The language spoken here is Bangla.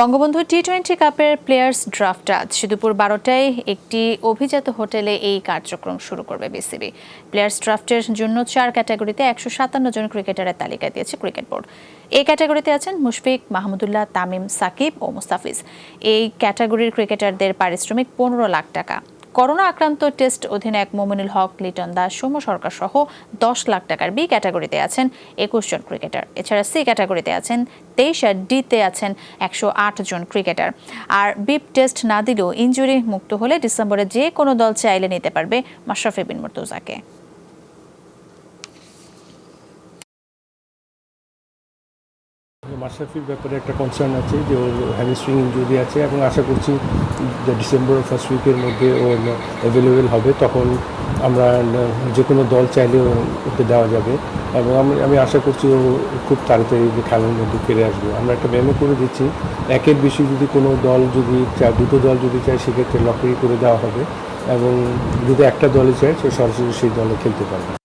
বঙ্গবন্ধু টি টোয়েন্টি কাপের প্লেয়ার্স ড্রাফট আজ। দুপুর বারোটায় একটি অভিজাত হোটেলে এই কার্যক্রম শুরু করবে বিসিবি। প্লেয়ার্স ড্রাফটের জন্য চার ক্যাটাগরিতে একশো সাতান্ন জন ক্রিকেটারের তালিকা দিয়েছে ক্রিকেট বোর্ড। এই ক্যাটাগরিতে আছেন মুশফিক মাহমুদুল্লাহ, তামিম, সাকিব ও মুস্তাফিজ। এই ক্যাটাগরির ক্রিকেটারদের পারিশ্রমিক পনেরো লাখ টাকা। করোনা আক্রান্ত টেস্ট অধিনায়ক মোমিনুল হক, লিটন দাস, সৌম্য সরকার সহ দশ লাখ টাকার বি ক্যাটাগরিতে আছেন একুশ জন ক্রিকেটার। এছাড়া সি ক্যাটাগরিতে আছেন তেইশ আর ডিতে আছেন একশো আট জন ক্রিকেটার। আর বিপ টেস্ট না দিলেও ইঞ্জুরি মুক্ত হলে ডিসেম্বরে যে কোনো দল চাইলে নিতে পারবে মাশরাফি বিন মুর্তুজাকে। মাশরাফির ব্যাপারে একটা কনসার্ন আছে যে ওর হ্যামস্ট্রিং ইঞ্জুরি আছে এবং আশা করছি যে ডিসেম্বর ফার্স্ট উইকের মধ্যে ও অ্যাভেলেবেল হবে। তখন আমরা যে কোনো দল চাইলে ওকে দেওয়া যাবে। এবং আমি আমি আশা করছি ও খুব তাড়াতাড়ি খেলার মধ্যে ফিরে আসবে। আমরা একটা মেমো করে দিচ্ছি, একের বেশি যদি কোনো দল যদি চায়, দুটো দল যদি চায়, সেক্ষেত্রে লটারি করে দেওয়া হবে। এবং যদি একটা দলে চায়, সে সরাসরি সেই দলে খেলতে পারবে।